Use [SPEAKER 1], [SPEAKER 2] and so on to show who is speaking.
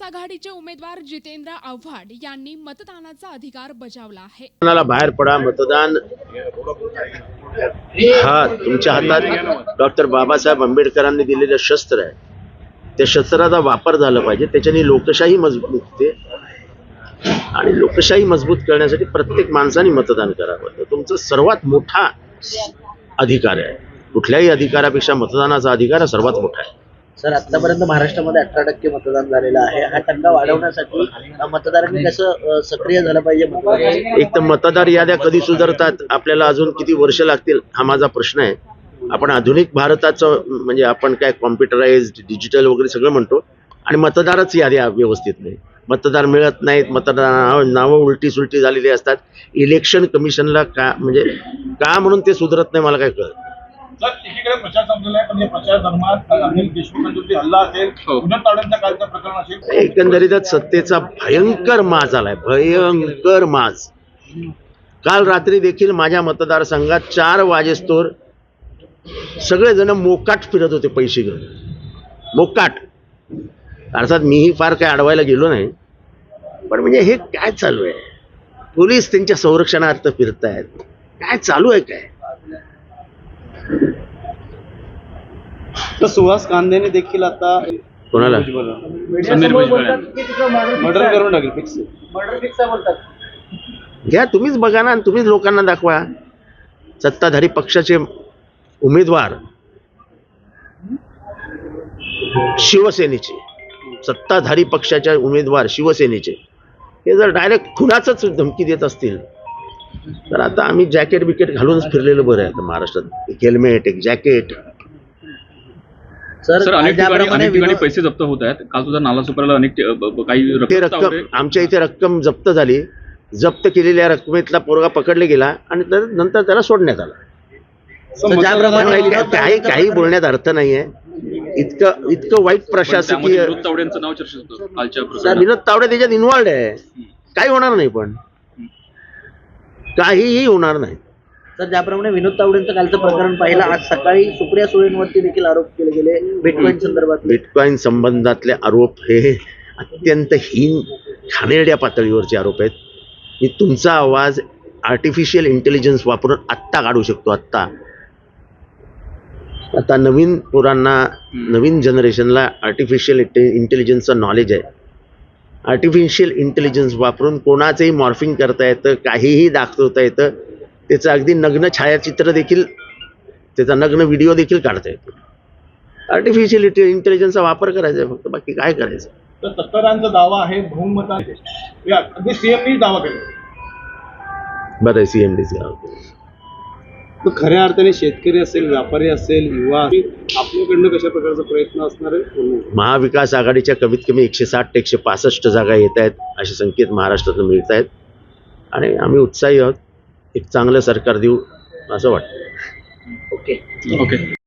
[SPEAKER 1] महाविकास आघाडीचे उमेदवार जितेंद्र आव्हाड यांनी मतदानाचा अधिकार बजावला आहे.
[SPEAKER 2] कोणाला बाहेर पडा मतदान. हा तुमच्या हातात डॉक्टर बाबासाहेब आंबेडकरांनी दिलेलं शस्त्र आहे. त्या शस्त्राचा वापर झाला पाहिजे. त्याच्याने लोकशाही मजबूत होते. आणि लोकशाही मजबूत करण्यासाठी प्रत्येक माणसाने मतदान करावं तर तुमचा सर्वात मोठा अधिकार आहे. कुठल्याही अधिकारापेक्षा मतदानाचा अधिकार हा सर्वात मोठा आहे.
[SPEAKER 3] सर आतापर्यंत महाराष्ट्रामध्ये अठरा टक्के मतदान झालेलं आहे. हा टक्का वाढवण्यासाठी मतदारांनी कसं सक्रिय झालं पाहिजे
[SPEAKER 2] एक तर मतदार याद्या कधी सुधारतात आपल्याला अजून किती वर्ष लागतील हा माझा प्रश्न आहे. आपण आधुनिक भारताचं म्हणजे आपण काय कॉम्प्युटराइज डिजिटल वगैरे सगळं म्हणतो आणि मतदारच याद्या व्यवस्थित नाही. मतदार मिळत नाहीत मतदार नावं उलटी सुलटी झालेली असतात. इलेक्शन कमिशनला का म्हणजे का म्हणून ते सुधारत नाही मला काय कळत
[SPEAKER 4] एकीकडे प्रचार संपलेला आहे पण या प्रचार दरम्यान अनिल देशमुखांवरती हल्ला असेल कालचं प्रकरण असेल.
[SPEAKER 2] एकंदरीतच सत्तेचा भयंकर माज आलाय भयंकर माज. काल रात्री देखील माझ्या मतदारसंघात चार वाजेस्तोर सगळेजण मोकाट फिरत होते पैसे घेऊन. मोकाट. अर्थात मीही फार काय अडवायला गेलो नाही. पण म्हणजे हे काय चालू आहे? पोलीस त्यांच्या संरक्षणार्थ फिरतायत. काय चालू आहे काय?
[SPEAKER 5] तर सुहास कांद्याने देखील आता
[SPEAKER 2] कोणाला?
[SPEAKER 5] मर्डर करून टाकेल फिक्स
[SPEAKER 2] घ्या तुम्हीच बघा ना आणि तुम्हीच लोकांना दाखवा. सत्ताधारी पक्षाचे उमेदवार शिवसेनेचे. सत्ताधारी पक्षाचे उमेदवार शिवसेनेचे. हे जर डायरेक्ट खुनाचंच धमकी देत असतील तर आता आम्ही जॅकेट बिकेट घालूनच फिरलेलं बरं आहे आता महाराष्ट्रात. एक हेल्मेट एक जॅकेट
[SPEAKER 3] सर
[SPEAKER 6] अनेक ठिकाणी अनेक पैसे जप्त होत आहेत. काल सुद्धा नाला सुपाराला अनेक ठि- काही
[SPEAKER 2] ते
[SPEAKER 6] रक्कम
[SPEAKER 2] रक्कम आमच्या इथे रक्कम जप्त झाली. जप्त केलेल्या रकमेतला पोरगा पकडले गेला आणि तर नंतर त्याला सोडण्यात आला.
[SPEAKER 3] सर, ज्याप्रमाणे
[SPEAKER 2] काही काही बोलण्यात अर्थ नाहीये. इतकं इतकं वाईट प्रशासकीय
[SPEAKER 6] विनोद तावडेंचं नाव चर्चेत होतं कालच्या
[SPEAKER 2] सर,
[SPEAKER 6] प्रकरणात.
[SPEAKER 2] विनोद तावडे त्याच्यात इन्वॉल्ड आहे. काही होणार नाही पण. काहीही होणार नाही.
[SPEAKER 3] सर ज्याप्रमाणे विनोद तावडेंचं कालचं प्रकरण पाहिलं आज सकाळी सुप्रिया सुळेंवरती देखील आरोप केले गेले बिटकॉईन संदर्भात
[SPEAKER 2] बिटकॉईन संबंधातले आरोप हे अत्यंत हीन घाणेरड्या पातळीवरचे आरोप आहेत. मी तुमचा आवाज आर्टिफिशियल इंटेलिजन्स वापरून आत्ता काढू शकतो आत्ता. आता नवीन पोरांना नवीन जनरेशनला आर्टिफिशियल इंटेलिजन्सचं नॉलेज आहे. आर्टिफिशियल इंटेलिजन्स वापरून कोणाचंही मॉर्फिंग करता येतं काहीही दाखवता येतं त्याचं अगदी नग्न छायाचित्र देखील त्याचा नग्न व्हिडिओ देखील काढता येतो. आर्टिफिशियल इंटेलिजन्सचा वापर करायचा आहे फक्त बाकी काय करायचं?
[SPEAKER 4] तर सत्तारांचा दावा आहे बहुमता अगदी सीएमनी दावा केला.
[SPEAKER 2] बरं सी एम डी
[SPEAKER 5] तर खऱ्या अर्थाने शेतकरी असेल व्यापारी असेल युवा असेल, आपल्याकडनं कशा प्रकारचा प्रयत्न असणार आहे
[SPEAKER 2] महाविकास आघाडीच्या कमीत कमी एकशे साठ ते एकशे पासष्ट जागा येत आहेत असे संकेत महाराष्ट्रातून मिळत आहेत. आणि आम्ही उत्साही आहोत. एक चांगलं सरकार देऊ असं वाटतं.
[SPEAKER 3] ओके.
[SPEAKER 6] ओके.